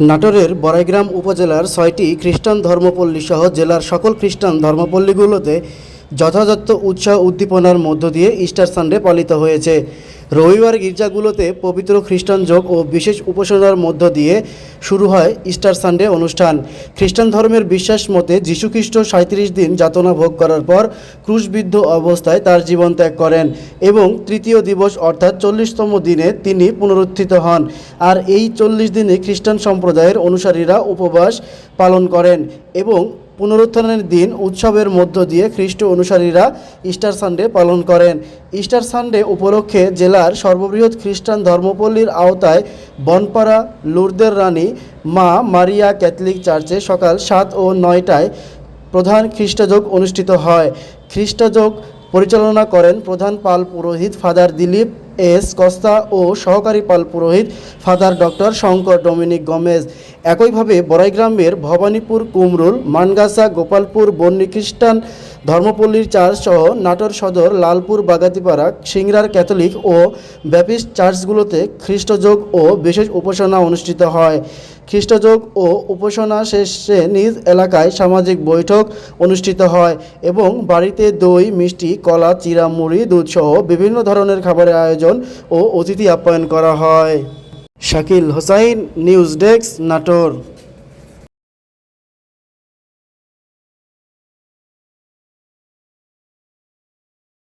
নাটোরের বড়াইগ্রাম উপজেলার ছয়টি খ্রিস্টান ধর্মপল্লী সহ জেলার সকল খ্রিস্টান ধর্মপল্লীগুলোতে যথাযথ উৎসাহ উদ্দীপনার মধ্য দিয়ে ইস্টার সানডে পালিত হয়েছে। রবিবার গির্জাগুলোতে পবিত্র খ্রিস্টান যোগ ও বিশেষ উপাসনার মধ্য দিয়ে শুরু হয় ইস্টার সানডে অনুষ্ঠান। খ্রিস্টান ধর্মের বিশ্বাস মতে যীশুখ্রিস্ট সাঁত্রিশ দিন যাতনা ভোগ করার পর ক্রুশবিদ্ধ অবস্থায় তার জীবন ত্যাগ করেন এবং তৃতীয় দিবস অর্থাৎ চল্লিশতম দিনে তিনি পুনরুত্থিত হন। আর এই চল্লিশ দিনে খ্রিস্টান সম্প্রদায়ের অনুসারীরা উপবাস পালন করেন এবং পুনরুত্থানের দিন উৎসবের মধ্য দিয়ে খ্রিস্ট অনুসারীরা ইস্টার সানডে পালন করেন। ইস্টার সানডে উপলক্ষে জেলার সর্ববৃহৎ খ্রিস্টান ধর্মপল্লীর আওতায় বনপাড়া, লুরদের রানী, মা মারিয়া ক্যাথলিক চার্চে সকাল সাত ও নয়টায় প্রধান খ্রিস্টযোগ অনুষ্ঠিত হয়। খ্রিস্টযোগ পরিচালনা করেন প্রধান পাল পুরোহিত ফাদার দিলীপ এস কস্তা ও সহকারী পাল পুরোহিত, father doctor Shankar Dominic Gomes. একইভাবে বড়াইগ্রামের ভবানীপুর, কুমরুল মানগাসা গোপালপুর, বন্নি খ্রিস্টান, ধর্মপল্লীর চার্চ সহ নাটোর সদর, লালপুর, বাগাতিপাড়া, সিংড়ার ক্যাথলিক ও ব্যাপিস্ট চার্চগুলোতে খ্রিস্টযোগ ও বিশেষ উপাসনা অনুষ্ঠিত হয়। খ্রিস্টযোগ ও উপাসনা শেষে নিজ এলাকায় সামাজিক বৈঠক অনুষ্ঠিত হয় এবং বাড়িতে দই, মিষ্টি, কলা চিরা মুড়ি দুধসহ বিভিন্ন ধরনের খাবারের আয়োজন ও অতিথি আপ্যায়ন করা হয়। Shakil Hossain news desk Natore.